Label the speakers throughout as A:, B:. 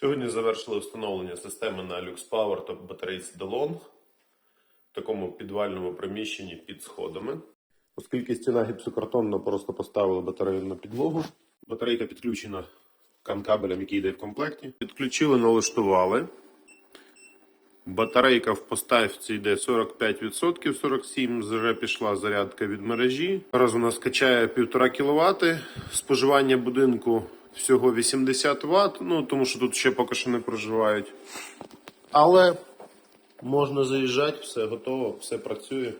A: Сьогодні завершили встановлення системи на Lux Power та батарейці DeLong в такому підвальному приміщенні під сходами. Оскільки стіна гіпсокартонна, просто поставили батарею на підлогу. Батарейка підключена канкабелем, який йде в комплекті. Підключили, налаштували. Батарейка в поставці йде 45%, 47% вже пішла зарядка від мережі. Зараз у нас качає 1,5 кВт. Споживання будинку всього 80 Вт, ну тому що тут ще поки що не проживають. Але можна заїжджати, все готово, все працює.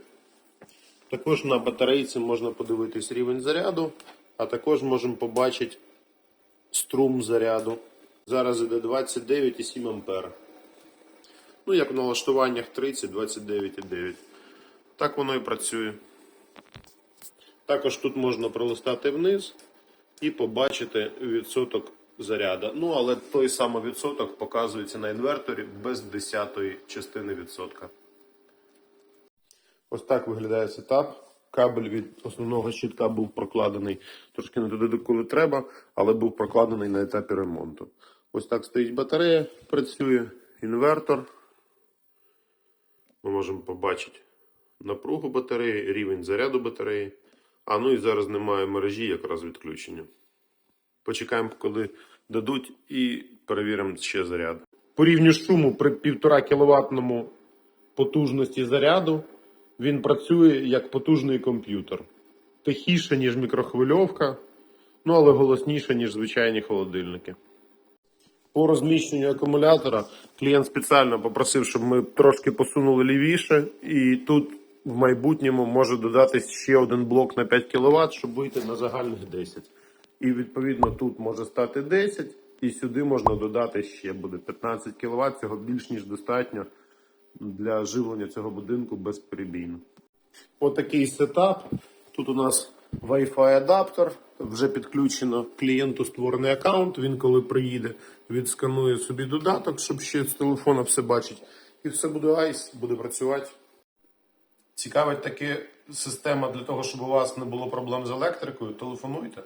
A: Також на батарейці можна подивитись рівень заряду, а також можемо побачити струм заряду. Зараз іде 29,7 А. Ну, як в налаштуваннях 30, 29,9. Так воно і працює. Також тут можна пролистати вниз і побачити відсоток заряду. Ну, але той самий відсоток показується на інверторі без десятої частини відсотка. Ось так виглядає сетап. Кабель від основного щитка був прокладений трошки не туди, коли треба, але був прокладений на етапі ремонту. Ось так стоїть батарея, працює інвертор. Ми можемо побачити напругу батареї, рівень заряду батареї. А ну і зараз немає мережі, якраз відключення. Почекаємо, коли дадуть, і перевіримо ще заряд. По рівню шуму при 1,5 кВт потужності заряду він працює як потужний комп'ютер. Тихіше, ніж мікрохвильовка, ну але голосніше, ніж звичайні холодильники. По розміщенню акумулятора клієнт спеціально попросив, щоб ми трошки посунули лівіше, і тут в майбутньому може додатись ще один блок на 5 кВт, щоб вийти на загальних 10. І відповідно тут може стати 10, і сюди можна додати ще буде 15 кВт. Цього більш ніж достатньо для живлення цього будинку безперебійно. Отакий сетап. Тут у нас Wi-Fi адаптер. Вже підключено клієнту створений аккаунт. Він коли приїде, відсканує собі додаток, щоб ще з телефона все бачить. І все буде айс, буде працювати. Цікавить таке система для того, щоб у вас не було проблем з електрикою. Телефонуйте.